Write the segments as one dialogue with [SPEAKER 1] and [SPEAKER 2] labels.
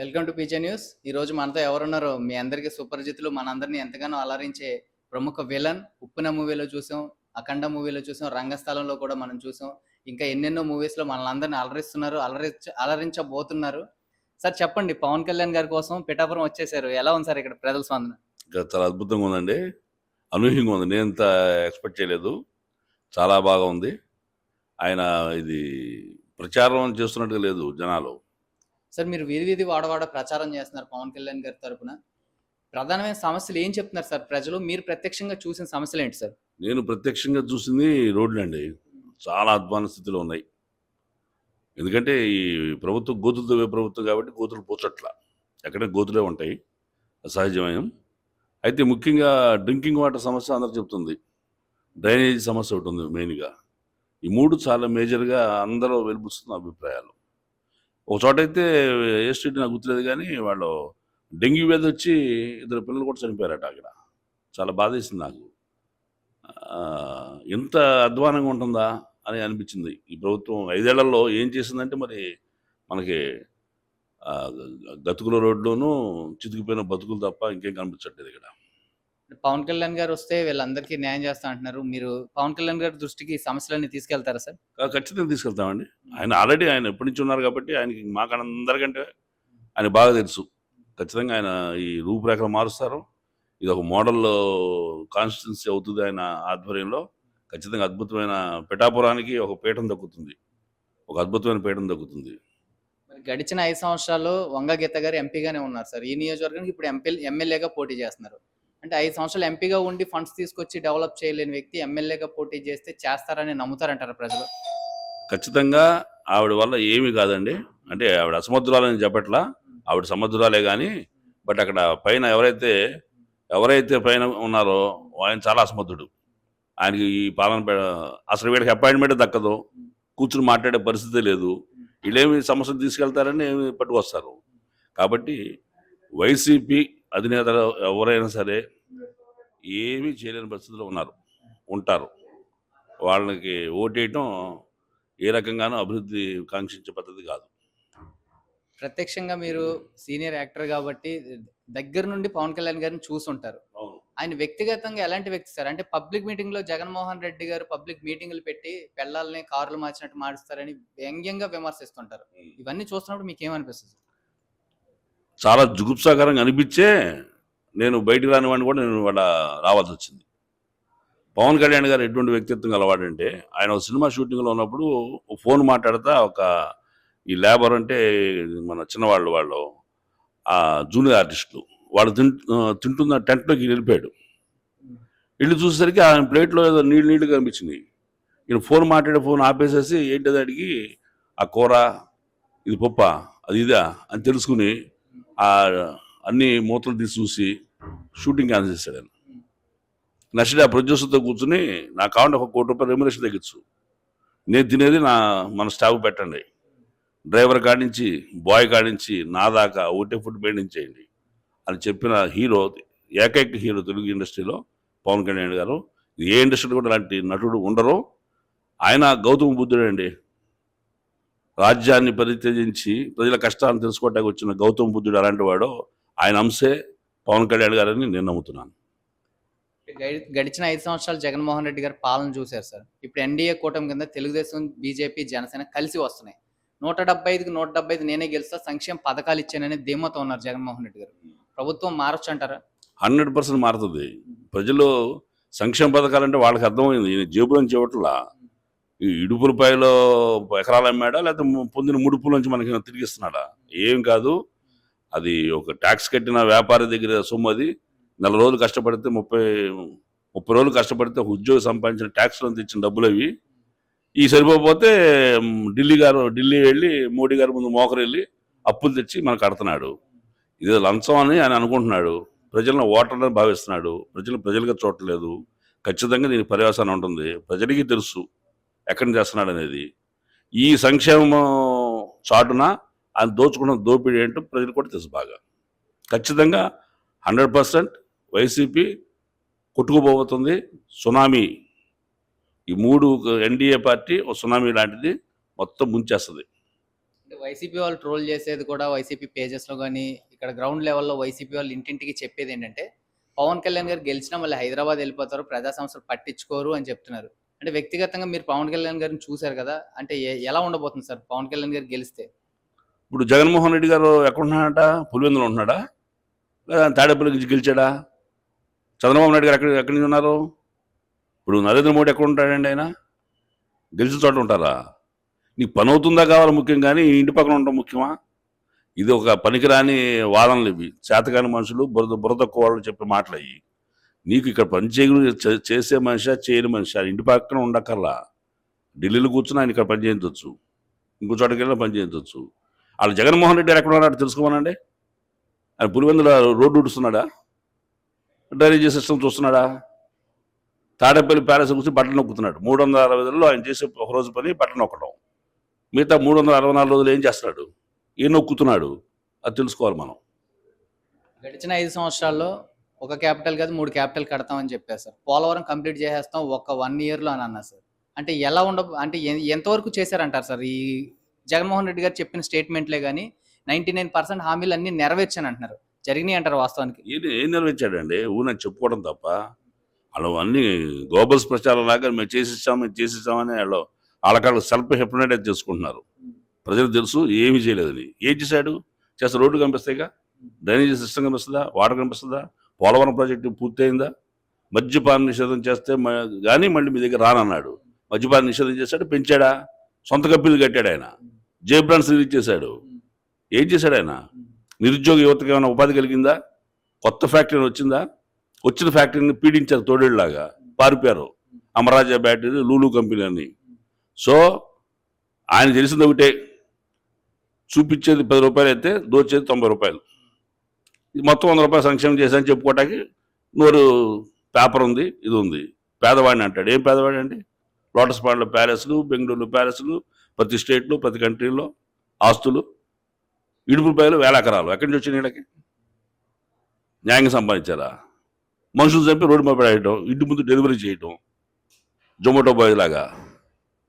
[SPEAKER 1] Welcome to PJ news. ఈ రోజు మనతో ఎవరున్నారో మీ అందరికీ సుపరిచితులు మనందరినీ ఎంతగానో అలరించే ప్రముఖ విలన్ ఉప్పున మూవీలో చూసాం అఖండ మూవీలో చూసాం రంగస్థలంలో కూడా మనం చూసాం. ఇంకా ఎన్నెన్నో మూవీస్లో మనల్ని అలరిస్తున్నారు అలరించ అలరించబోతున్నారు. సార్ చెప్పండి పవన్ కళ్యాణ్ గారి కోసం పిఠాపురం వచ్చేసారు. ఎలా ఉంది సార్ ఇక్కడ ప్రజల స్పందన?
[SPEAKER 2] చాలా అద్భుతంగా ఉందండి. అనూహ్యంగా ఉంది. నేను ఇంత ఎక్స్పెక్ట్ చేయలేదు. చాలా బాగా ఉంది. ఆయన ఇది ప్రచారం చేస్తున్నట్టుగా లేదు జనాలు.
[SPEAKER 1] సార్ మీరు వీధి వీధి వాడవాడ ప్రచారం చేస్తున్నారు పవన్ కళ్యాణ్ గారి తరపున. ప్రధానమైన సమస్యలు ఏం చెప్తున్నారు సార్ ప్రజలు? మీరు ప్రత్యక్షంగా చూసిన సమస్యలు ఏంటి సార్?
[SPEAKER 2] నేను ప్రత్యక్షంగా చూసింది రోడ్లు అండి. చాలా అధ్వాన స్థితిలో ఉన్నాయి. ఎందుకంటే ఈ ప్రభుత్వం గోతులతో తవ్వే ప్రభుత్వం కాబట్టి గోతులు పోచట్ల. ఎక్కడ గోతులే ఉంటాయి. సహజమయం. అయితే ముఖ్యంగా డ్రింకింగ్ వాటర్ సమస్య అందరూ చెప్తుంది. డ్రైనేజీ సమస్య ఒకటి ఉంది మెయిన్గా. ఈ మూడు చాలా మేజర్గా అందరూ వెలిపిస్తున్న అభిప్రాయాలు. ఒక చోట అయితే ఏ స్ట్రీట్ నాకు గుర్తులేదు కానీ వాళ్ళు డెంగ్యూ వ్యాధి వచ్చి ఇద్దరు పిల్లలు కూడా చనిపోయారట అక్కడ. చాలా బాధేసింది నాకు. ఇంత అధ్వానంగా ఉంటుందా అని అనిపించింది. ఈ ప్రభుత్వం ఐదేళ్ళలో ఏం చేసిందంటే మరి మనకి గతుకుల రోడ్లోనూ చితికిపోయిన బతుకులు తప్ప ఇంకేం కనిపించట్లేదు ఇక్కడ.
[SPEAKER 1] పవన్ కళ్యాణ్ గారు వస్తే వీళ్ళందరికీ న్యాయం చేస్తా అంటున్నారు. మీరు పవన్ కళ్యాణ్ గారి దృష్టికి సమస్యలన్నీ తీసుకెళ్తారా సార్?
[SPEAKER 2] ఖచ్చితంగా తీసుకెళ్తామండి. ఆయన ఆల్రెడీ ఆయన ఎప్పటి నుంచి ఉన్నారు కాబట్టి ఆయనకి మాకు అందరికంటే ఆయన బాగా తెలుసు. ఖచ్చితంగా ఆయన ఈ రూపురేఖలు మారుస్తారు. ఇది ఒక మోడల్ కాన్స్టిట్యున్సీ అవుతుంది ఆయన ఆధ్వర్యంలో. ఖచ్చితంగా అద్భుతమైన పిఠాపురానికి ఒక పీఠం దక్కుతుంది. ఒక అద్భుతమైన పీఠం దక్కుతుంది.
[SPEAKER 1] మరి గడిచిన ఐదు సంవత్సరాలు వంగ గీత గారు ఎంపీగానే ఉన్నారు సార్. ఈ నియోజకవర్గానికి ఇప్పుడు ఎంపీ ఎమ్మెల్యేగా పోటీ చేస్తున్నారు. అంటే ఐదు సంవత్సరాలు ఎంపీగా ఉండి ఫండ్స్ తీసుకొచ్చి డెవలప్ చేయలేని వ్యక్తి ఎమ్మెల్యేగా పోటీ చేస్తే చేస్తారని నమ్ముతారంటారు ప్రజలు?
[SPEAKER 2] ఖచ్చితంగా ఆవిడ వల్ల ఏమీ కాదండి. అంటే ఆవిడ అసమర్థురాలని చెప్పట్లా. ఆవిడ సముద్రాలే కానీ బట్ అక్కడ పైన ఎవరైతే ఎవరైతే పైన ఉన్నారో ఆయన చాలా అసమర్థుడు. ఆయనకి ఈ పాలన అసలు వీడికి అపాయింట్మెంట్ దక్కదు. కూర్చుని మాట్లాడే పరిస్థితి లేదు. వీళ్ళేమి సమస్యలు తీసుకెళ్తారని ఏమి పట్టుకొస్తారు. కాబట్టి వైసీపీ అధినేతలు ఎవరైనా సరే ఏమీ చేయలేని పరిస్థితిలో ఉన్నారు ఉంటారు. వాళ్ళకి ఓటేయటం ఏ రకంగానూ అభివృద్ధి కాంక్షించే పద్ధతి కాదు.
[SPEAKER 1] ప్రత్యక్షంగా మీరు సీనియర్ యాక్టర్ కాబట్టి దగ్గర నుండి పవన్ కళ్యాణ్ గారిని చూసుంటారు. ఆయన వ్యక్తిగతంగా ఎలాంటి వ్యక్తి సార్? అంటే పబ్లిక్ మీటింగ్లో జగన్మోహన్ రెడ్డి గారు పబ్లిక్ మీటింగ్లు పెట్టి పెళ్ళాలని కార్లు మార్చినట్టు మారుస్తారని వ్యంగ్యంగా విమర్శిస్తుంటారు. ఇవన్నీ చూస్తున్నప్పుడు మీకు ఏమనిపిస్తుంది?
[SPEAKER 2] చాలా జుగుప్సాకరంగా అనిపించే నేను బయటికి రానివాడిని కూడా నేను వాళ్ళ రావాల్సి వచ్చింది. పవన్ కళ్యాణ్ గారు ఎటువంటి వ్యక్తిత్వం గలవాడంటే ఆయన ఒక సినిమా షూటింగ్లో ఉన్నప్పుడు ఫోన్ మాట్లాడతా ఒక ఈ లేబర్ అంటే మన చిన్నవాళ్ళు వాళ్ళు ఆ జూనియర్ ఆర్టిస్టులు వాళ్ళు తింటు తింటున్న టెంట్లోకి వెళ్ళిపోయాడు. వెళ్ళి చూసేసరికి ఆయన ప్లేట్లో ఏదో నీళ్ళు నీళ్ళు కనిపించింది ఈయన ఫోన్ మాట్లాడే ఫోన్ ఆపేసేసి ఏంటో అడిగి ఆ కూర ఇది పప్ప అది ఇదా? అని తెలుసుకుని ఆ అన్ని మూతలు తీసి చూసి షూటింగ్ క్యాన్సిల్ చేశాడు ఆయన. డే ఆ ప్రొడ్యూసర్తో కూర్చుని నా కావాలంటే ఒక కోటి రూపాయలు రెమ్యునేషన్ తగ్గించు. నేను తినేది నా మన స్టాఫ్ పెట్టండి. డ్రైవర్ కాడించి నుంచి బాయ్ కాడించి నుంచి నా దాకా ఒకటే ఫుడ్ మెయింటైన్ చేయండి అని చెప్పిన హీరో ఏకైక హీరో తెలుగు ఇండస్ట్రీలో పవన్ కళ్యాణ్ గారు. ఏ ఇండస్ట్రీలో కూడా అలాంటి నటుడు ఉండరు. ఆయన గౌతమ బుద్ధుడు అండి. రాజ్యాన్ని పరిత్యజించి ప్రజల కష్టాలను తెలుసుకోవడానికి వచ్చిన గౌతమ బుద్ధుడు అలాంటి వాడు. ఆయన అంశే పవన్ కళ్యాణ్ గారని నేను నమ్ముతున్నాను.
[SPEAKER 1] గడి- గడిచిన ఐదు సంవత్సరాలు జగన్మోహన్ రెడ్డి గారు పాలన చూశారు సార్. ఇప్పుడు ఎన్డీఏ కూటమి కింద తెలుగుదేశం బీజేపీ జనసేన కలిసి వస్తున్నాయి. నూట డెబ్బై ఐదుకి నూట డెబ్బై ఐదు నేనే గెలుస్తా సంక్షేమ పథకాలు ఇచ్చానని ధీమాతో ఉన్నారు జగన్మోహన్ రెడ్డి గారు. ప్రభుత్వం మారొచ్చు అంటారా?
[SPEAKER 2] హండ్రెడ్ పర్సెంట్ మారుతుంది. ప్రజలు సంక్షేమ పథకాలంటే వాళ్ళకి అర్థమైంది. ఈయన జేబులో నుంచి ఇవ్వట్లా. ఈ ఇడుపు రూపాయలు ఎకరాలు అమ్మాడా లేకపోతే పొందిన ముడుపుల నుంచి మనకి తిరిగిస్తున్నాడా ఏం కాదు. అది ఒక ట్యాక్స్ కట్టిన వ్యాపారి దగ్గర సొమ్ము అది. నెల రోజులు కష్టపడితే ముప్పై ముప్పై రోజులు కష్టపడితే ఒక ఉద్యోగం సంపాదించిన ట్యాక్స్లో తెచ్చిన డబ్బులు అవి. ఈ సరిపోతే ఢిల్లీ గారు ఢిల్లీ వెళ్ళి మోడీ గారి ముందు మోకరు వెళ్ళి అప్పులు తెచ్చి మనకు కడుతున్నాడు. ఇది లంచం అని ఆయన అనుకుంటున్నాడు. ప్రజలను ఓటర్లను భావిస్తున్నాడు. ప్రజలు ప్రజలుగా చూడట్లేదు. ఖచ్చితంగా దీనికి పర్యవసానం ఉంటుంది. ప్రజలకి తెలుసు ఎక్కడ చేస్తున్నాడు అనేది. ఈ సంక్షేమం చాటున ఆయన దోచుకున్న దోపిడీ ఏంటో ప్రజలు కూడా తెలుసు బాగా. ఖచ్చితంగా హండ్రెడ్ పర్సెంట్ వైసీపీ కొట్టుకుపోతుంది సునామీ. ఈ మూడు ఎన్డీఏ పార్టీ ఒక సునామీ లాంటిది మొత్తం ముంచేస్తుంది.
[SPEAKER 1] అంటే వైసీపీ వాళ్ళు ట్రోల్ చేసేది కూడా వైసీపీ పేజెస్లో కానీ ఇక్కడ గ్రౌండ్ లెవెల్లో వైసీపీ వాళ్ళు ఇంటింటికి చెప్పేది ఏంటంటే పవన్ కళ్యాణ్ గారు గెలిచినా మళ్ళీ హైదరాబాద్ వెళ్ళిపోతారు ప్రజా సంస్థలు పట్టించుకోరు అని చెప్తున్నారు. అంటే వ్యక్తిగతంగా మీరు పవన్ కళ్యాణ్ గారిని చూశారు కదా అంటే ఎలా ఉండబోతుంది సార్? పవన్ కళ్యాణ్ గారు గెలిస్తే
[SPEAKER 2] ఇప్పుడు జగన్మోహన్ రెడ్డి గారు ఎక్కడున్నాడట? పులివెందులో ఉంటున్నాడా? లేదా తాడేపల్లి నుంచి గెలిచాడా? చంద్రబాబు నాయుడు గారు ఎక్కడ ఎక్కడి నుంచి ఉన్నారు? ఇప్పుడు నరేంద్ర మోడీ ఎక్కడ ఉంటాడండి ఆయన? గెలిచిన చోట ఉంటారా? నీకు పని అవుతుందా కావాలి ముఖ్యం కానీ ఇంటి పక్కన ఉండడం ముఖ్యమా? ఇది ఒక పనికిరాని వాదనలు ఇవి. చేతకాని మనుషులు బురద బురద వాళ్ళు చెప్పే మాటలు అయ్యి నీకు ఇక్కడ పని చేయగలి చే- చేసే మనిషి చేయని మనిషి? ఇంటి పక్కన ఉండక్కర్లా. ఢిల్లీలో కూర్చుని ఆయన ఇక్కడ పని చేయించవచ్చు ఇంకో చోటకి వెళ్ళినా పని చేయించవచ్చు వాళ్ళు జగన్మోహన్ రెడ్డి ఎక్కడ ఉన్నాడు తెలుసుకోమనండి. ఆయన పులివెందుల రోడ్డు ఉడుస్తున్నాడా డ్రైనేజీ సిస్టమ్ చూస్తున్నాడా? తాడేపల్లి ప్యాలెస్ కూర్చొని బట్టలు నొక్కుతున్నాడు. మూడు వందల అరవై రోజుల్లో ఆయన చేసే ఒక రోజు పని బట్టలు నొక్కడం. మిగతా మూడు వందల అరవై నాలుగు రోజులు ఏం చేస్తున్నాడు? ఏం నొక్కుతున్నాడు? అది తెలుసుకోవాలి మనం.
[SPEAKER 1] గడిచిన ఐదు సంవత్సరాల్లో ఒక క్యాపిటల్ కాదు మూడు క్యాపిటల్ కడతామని చెప్పారు సార్. పోలవరం కంప్లీట్ చేసేస్తాం ఒక వన్ ఇయర్లో అని అన్నారు సార్. అంటే ఎలా ఉండ అంటే ఎంతవరకు చేశారంటారు సార్ ఈ జగన్మోహన్ రెడ్డి గారు చెప్పిన స్టేట్మెంట్లే కానీ నైన్టీ నైన్ పర్సెంట్ హామీలు అన్ని నెరవేర్చాను అంటున్నారు జరిగినాయి అంటారు వాస్తవానికి.
[SPEAKER 2] ఏం ఏం నెరవేర్చాడండి? ఊన చెప్పుకోవడం తప్ప. వాళ్ళు అన్ని గ్లోబల్స్ ప్రచారం లాగా మేము చేసిస్తాం మేము చేసిస్తామని వాళ్ళు వాళ్ళకాళ్ళు సెల్ఫ్ హిప్నటైజ్ చేసుకుంటున్నారు. ప్రజలకు తెలుసు ఏమీ చేయలేదని. ఏం చేశాడు? చేస్తే రోడ్డు కనిపిస్తాయిగా డ్రైనేజీ సిస్టమ్ కనిపిస్తుందా? వాటర్ కనిపిస్తుందా? పోలవరం ప్రాజెక్టు పూర్తయిందా? మద్యపాన నిషేధం చేస్తే కానీ మళ్ళీ మీ దగ్గర రానన్నాడు. మద్యపాన నిషేధం చేశాడు పెంచాడా? సొంత కంపెనీలు కట్టాడు ఆయన. జే రిలీజ్ చేశాడు. ఏం చేశాడు ఆయన? నిరుద్యోగ యువతకు ఏమైనా ఉపాధి కలిగిందా? కొత్త ఫ్యాక్టరీ వచ్చిందా? వచ్చిన ఫ్యాక్టరీని పీడించారు తోడేళ్ళలాగా పారిపోయారు. అమరాజా బ్యాటరీ లూలు కంపెనీ అని సో ఆయన తెలిసింది ఒకటే. చూపించేది పది రూపాయలు అయితే దోచేది తొంభై రూపాయలు. ఇది మొత్తం వంద రూపాయలు సంక్షేమం చేశాను చెప్పుకోవటానికి నోరు పేపర్ ఉంది ఇది ఉంది. పేదవాడిని అంటాడు. ఏం పేదవాడి అండి లోటస్ పాండ్ల ప్యాలెస్లు బెంగళూరు ప్యాలెస్లు ప్రతి స్టేట్లో ప్రతి కంట్రీలో ఆస్తులు ఇడుపు రూపాయలు వేల ఎకరాలు. ఎక్కడి నుంచి వచ్చినాయి వీళ్ళకి న్యాయంగా సంపాదించారా మనుషులు చంపి రోడ్డు మీద పడేయటం ఇంటి ముందు డెలివరీ చేయటం జొమాటో బాయ్ లాగా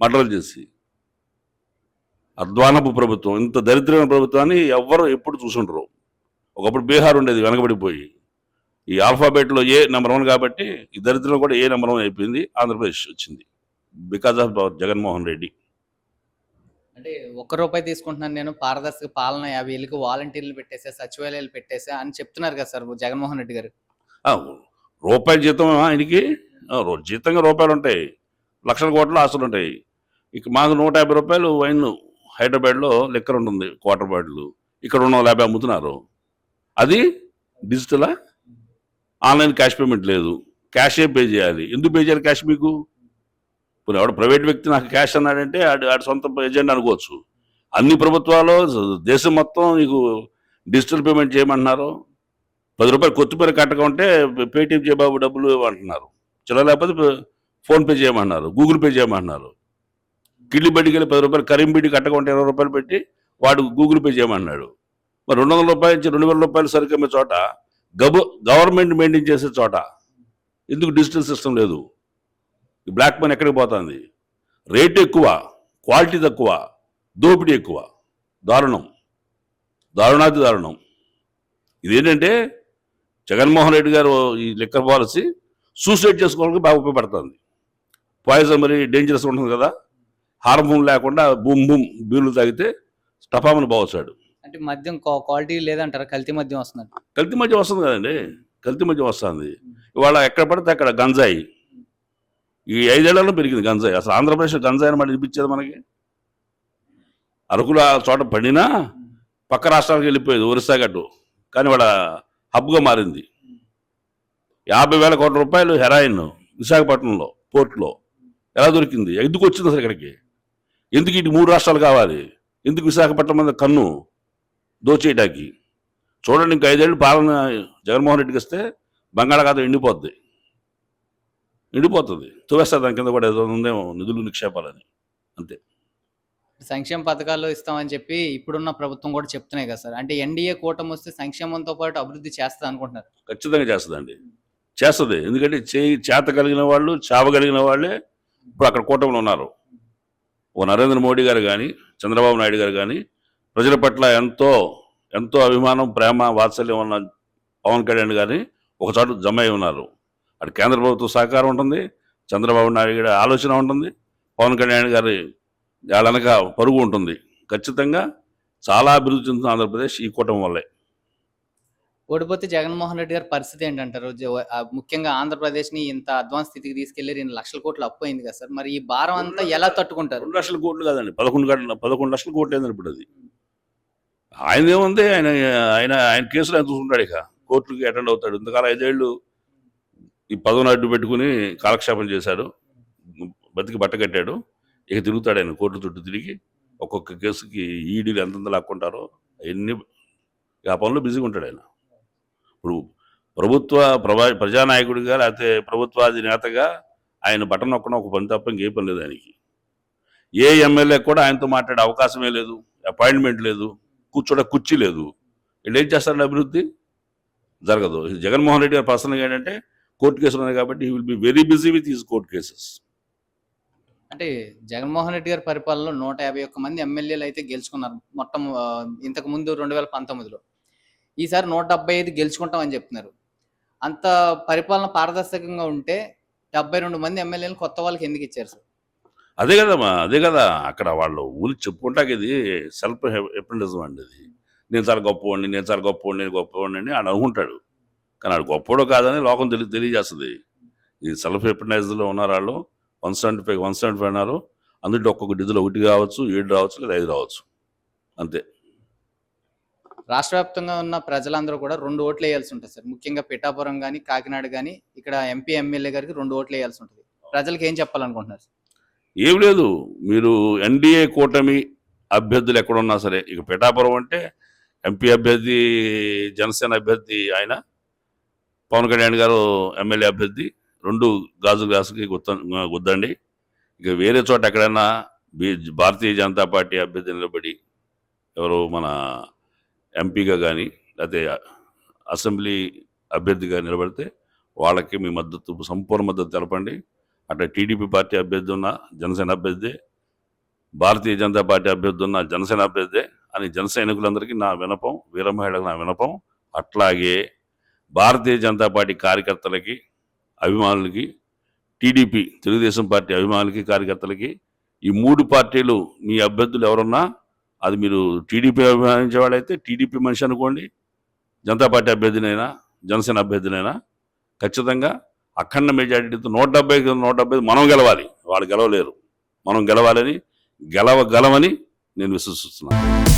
[SPEAKER 2] మటలు చేసి. అధ్వానపు ప్రభుత్వం ఇంత దరిద్రమైన ప్రభుత్వాన్ని ఎవ్వరు ఎప్పుడు చూసుండరు. ఒకప్పుడు బీహార్ ఉండేది వెనకబడిపోయి. ఈ ఆల్ఫాబెట్లో ఏ నెంబర్ వన్ కాబట్టి ఈ దరిద్రం కూడా ఏ నెంబర్ వన్ అయిపోయింది ఆంధ్రప్రదేశ్ వచ్చింది. Because of Jaganmohan Reddy.
[SPEAKER 1] అంటే ఒక్క రూపాయి తీసుకుంటున్నాను నేను పారదర్శక పాలన యాభై ఏళ్ళకి వాలంటీర్లు పెట్టేసా సచివాలయాలు పెట్టేసా అని చెప్తున్నారు కదా సార్ జగన్మోహన్ రెడ్డి గారు.
[SPEAKER 2] ఆ, రూపాయి జీతం ఆయనకి జీతంగా రూపాయలు ఉంటాయి. లక్షల కోట్ల ఆస్తులు ఉంటాయి. ఇక మాకు నూట యాభై రూపాయలు వైన్ హైదరాబాద్లో లెక్కర్ ఉంటుంది క్వార్టర్ బాటిల్. ఇక్కడ రెండు వందల యాభై అమ్ముతున్నారు. అది డిజిటలా? ఆన్లైన్ క్యాష్ పేమెంట్ లేదు. క్యాషే పే చేయాలి. ఎందుకు పే చేయాలి క్యాష్ మీకు? ఇప్పుడు ఎవడ ప్రైవేట్ వ్యక్తి నాకు క్యాష్ అన్నాడంటే ఆడి ఆడి సొంత ఏజెంట్ అనుకోవచ్చు. అన్ని ప్రభుత్వాలు దేశం మొత్తం నీకు డిజిటల్ పేమెంట్ చేయమంటున్నారు. పది రూపాయలు కొత్తిమీర కట్టకుంటే పేటీఎం చేయబాబు డబ్బులు అంటున్నారు చిల్లర లేకపోతే ఫోన్పే చేయమన్నారు గూగుల్ పే చేయమన్నారు కిళ్ళి బడికి వెళ్ళి పది రూపాయలు కరీం బిడ్డి కట్టకుంటే ఇరవై రూపాయలు పెట్టి వాడు గూగుల్ పే చేయమన్నాడు మరి రెండు వందల రూపాయల నుంచి రెండు వేల రూపాయలు సరికమ్మే చోట గబు గవర్నమెంట్ మెయింటైన్ చేసే చోట ఎందుకు డిజిటల్ సిస్టమ్ లేదు? ఈ బ్లాక్ మనీ ఎక్కడికి పోతుంది? రేట్ ఎక్కువ క్వాలిటీ తక్కువ దోపిడీ ఎక్కువ. దారుణం. దారుణాతి దారుణం. ఇదేంటంటే జగన్మోహన్ రెడ్డి గారు ఈ లిక్కర్ పాలసీ సూసైడ్ చేసుకోవడానికి బాగా ఉపయోగపడుతుంది. పాయిజన్ మరి డేంజరస్ ఉంటుంది కదా? హార్మోన్ లేకుండా బూమ్ బూమ్ బీర్లు తాగితే టపామని బావచ్చాడు
[SPEAKER 1] అంటే మద్యం క్వా- క్వాలిటీ లేదంటారా? కల్తీ మద్యం వస్తున్నారు
[SPEAKER 2] కల్తీ మధ్య వస్తుంది కదండి. కల్తీ మధ్య వస్తుంది. ఇవాళ ఎక్కడ పడితే అక్కడ గంజాయి. ఈ ఐదేళ్ళలో పెరిగింది గంజాయి. అసలు ఆంధ్రప్రదేశ్ గంజాయి అని అనిపించేది మనకి? అరకులో ఆ చోట పడినా పక్క రాష్ట్రాలకు వెళ్ళిపోయేది ఒరిస్సా గట్టు కానీ వాళ్ళ హబ్గా మారింది. యాభై వేల కోట్ల రూపాయలు హెరాయిన్ విశాఖపట్నంలో పోర్ట్లో ఎలా దొరికింది? ఎందుకు వచ్చింది అసలు ఇక్కడికి? ఎందుకు ఇటు మూడు రాష్ట్రాలు కావాలి? ఎందుకు విశాఖపట్నం మీద కన్ను దోచేయటానికి? చూడండి ఇంకా ఐదేళ్ళు పాలన జగన్మోహన్ రెడ్డికి ఇస్తే బంగాళాఖాతం ఎండిపోద్ది. ఎండిపోతుంది తువేస్తారు దాని కింద కూడా ఏదో ఉందేమో నిధులు నిక్షేపాలని అంతే.
[SPEAKER 1] సంక్షేమ పథకాలు ఇస్తామని చెప్పి ఇప్పుడున్న ప్రభుత్వం కూడా చెప్తున్నాయి కదా సార్. అంటే ఎన్డీఏ కూటమి వస్తే సంక్షేమంతో పాటు అభివృద్ధి చేస్తా అనుకుంటున్నారు.
[SPEAKER 2] ఖచ్చితంగా చేస్తుందండి. చేస్తుంది. ఎందుకంటే చేయి చేత కలిగిన వాళ్ళు చావగలిగిన వాళ్ళే ఇప్పుడు అక్కడ కూటమిలో ఉన్నారు. ఓ నరేంద్ర మోడీ గారు కానీ చంద్రబాబు నాయుడు గారు కానీ ప్రజల పట్ల ఎంతో ఎంతో అభిమానం ప్రేమ వాత్సల్యం ఉన్న పవన్ కళ్యాణ్ గారిని ఒకచోట జమ అయి ఉన్నారు. అటు కేంద్ర ప్రభుత్వ సహకారం ఉంటుంది చంద్రబాబు నాయుడు గారి ఆలోచన ఉంటుంది పవన్ కళ్యాణ్ గారి వాళ్ళనక పరుగు ఉంటుంది. ఖచ్చితంగా చాలా అభివృద్ధి చెందుతుంది ఆంధ్రప్రదేశ్ ఈ కూటమి వల్లే.
[SPEAKER 1] ఓడిపోతే జగన్మోహన్ రెడ్డి గారి పరిస్థితి ఏంటంటారు? ముఖ్యంగా ఆంధ్రప్రదేశ్ని ఇంత అడ్వాన్స్ స్థితికి తీసుకెళ్ళి రెండు లక్షల కోట్లు అప్పు అయింది కదా సార్. మరి ఈ భారం అంతా ఎలా తట్టుకుంటారు?
[SPEAKER 2] రెండు లక్షల కోట్లు కాదండి పదకొండు గంటల పదకొండు లక్షల కోట్లు ఏందని ఇప్పుడు అది. ఆయన ఏముంది ఆయన ఆయన ఆయన కేసులు ఆయన చూసుకుంటాడు ఇక? కోర్టుకి అటెండ్ అవుతాడు. ఇంతకాలం ఐదేళ్ళు ఈ పదవిని అడ్డు పెట్టుకుని కాలక్షేపం చేశాడు. బతికి బట్ట కట్టాడు. ఇక తిరుగుతాడు ఆయన కోర్టు చుట్టూ తిరిగి. ఒక్కొక్క కేసుకి ఈడీలు ఎంతెంత లాక్కుంటారో అవన్నీ ఆ పనులు బిజీగా ఉంటాడు ఆయన. ఇప్పుడు ప్రభుత్వ ప్రభా ప్రజానాయకుడిగా లేకపోతే ప్రభుత్వాధినేతగా ఆయన బటన్ నొక్కడం ఒక పని తప్ప ఇంకే పని లేదు ఆయనకి. ఏ ఎమ్మెల్యే కూడా ఆయనతో మాట్లాడే అవకాశమే లేదు. అపాయింట్మెంట్ లేదు. కూర్చోడ కుర్చీ లేదు. వీళ్ళు ఏం చేస్తారండి అభివృద్ధి? జరగదు. జగన్మోహన్ రెడ్డి గారు పర్సనల్గా ఏంటంటే కోర్టు కేసులు ఉన్నాయి కాబట్టి he will be very busy with his court cases
[SPEAKER 1] అంటే జగన్మోహన్ రెడ్డి గారి పరిపాలనలో నూట యాభై ఒక్క మంది ఎమ్మెల్యేలు అయితే గెలుచుకున్నారు మొత్తం ఇంతకు ముందు రెండు వేల పంతొమ్మిదిలో. ఈసారి నూట డెబ్బై ఐదు గెలుచుకుంటామని చెప్తున్నారు. అంత పరిపాలన పారదర్శకంగా ఉంటే డెబ్బై రెండు మంది ఎమ్మెల్యేలు కొత్త వాళ్ళకి ఎందుకు ఇచ్చారు సార్?
[SPEAKER 2] అదే కదమ్మా అదే కదా. అక్కడ వాళ్ళు ఊరి చెప్పుకుంటాక ఇది సెల్ఫ్ ఎప్రెంటిజం అండి ఇది. నేను చాలా గొప్పవాడిని నేను చాలా గొప్పవాడిని నేను గొప్పవాడిని అని అనుకుంటాడు. కానీ ఆడు గొప్పవాడు కాదని లోకం తెలి తెలియజేస్తుంది. ఈ సెల్ఫ్ ఎప్రెంటైజ్లో ఉన్నారు వాళ్ళు. One seventy five one seventy five ఉన్నారు అందులో ఒక్కొక్క డిజిలో ఒకటి కావచ్చు ఏడు రావచ్చు లేదా ఐదు రావచ్చు. అంతే.
[SPEAKER 1] రాష్ట్ర వ్యాప్తంగా ఉన్న ప్రజలందరూ కూడా రెండు ఓట్లు వేయాల్సి ఉంటుంది సార్. ముఖ్యంగా పిఠాపురం కానీ కాకినాడ కానీ ఇక్కడ ఎంపీ ఎమ్మెల్యే గారికి రెండు ఓట్లు వేయాల్సి ఉంటుంది. ప్రజలకు ఏం చెప్పాలనుకుంటున్నారు సార్?
[SPEAKER 2] ఏం లేదు. మీరు ఎన్డీఏ కూటమి అభ్యర్థులు ఎక్కడున్నా సరే ఇక పిఠాపురం అంటే ఎంపీ అభ్యర్థి జనసేన అభ్యర్థి ఆయన పవన్ కళ్యాణ్ గారు ఎమ్మెల్యే అభ్యర్థి రెండు గాజు గ్లాసుకి గుత్త గుద్దండి. ఇక వేరే చోట ఎక్కడైనా బీ భారతీయ జనతా పార్టీ అభ్యర్థి నిలబడి ఎవరు మన ఎంపీగా కానీ లేకపోతే అసెంబ్లీ అభ్యర్థిగా నిలబడితే వాళ్ళకి మీ మద్దతు సంపూర్ణ మద్దతు తెలపండి. అట్లా టీడీపీ పార్టీ అభ్యర్థి ఉన్న జనసేన అభ్యర్థి. భారతీయ జనతా పార్టీ అభ్యర్థి ఉన్న జనసేన అభ్యర్థి. అని జన సైనికులందరికీ నా వినపం వీరమహిళకు నా వినపం. అట్లాగే భారతీయ జనతా పార్టీ కార్యకర్తలకి అభిమానులకి టీడీపీ తెలుగుదేశం పార్టీ అభిమానులకి కార్యకర్తలకి ఈ మూడు పార్టీలు మీ అభ్యర్థులు ఎవరున్నా అది మీరు టీడీపీ అభిమానించే వాళ్ళైతే టీడీపీ మనిషి అనుకోండి జనతా పార్టీ అభ్యర్థినైనా జనసేన అభ్యర్థినైనా ఖచ్చితంగా అఖండ మెజారిటీతో నూట డెబ్బై నూట డెబ్బై మనం గెలవాలి. వాళ్ళు గెలవలేరు. మనం గెలవాలని గెలవగలమని నేను విశ్వసిస్తున్నాను.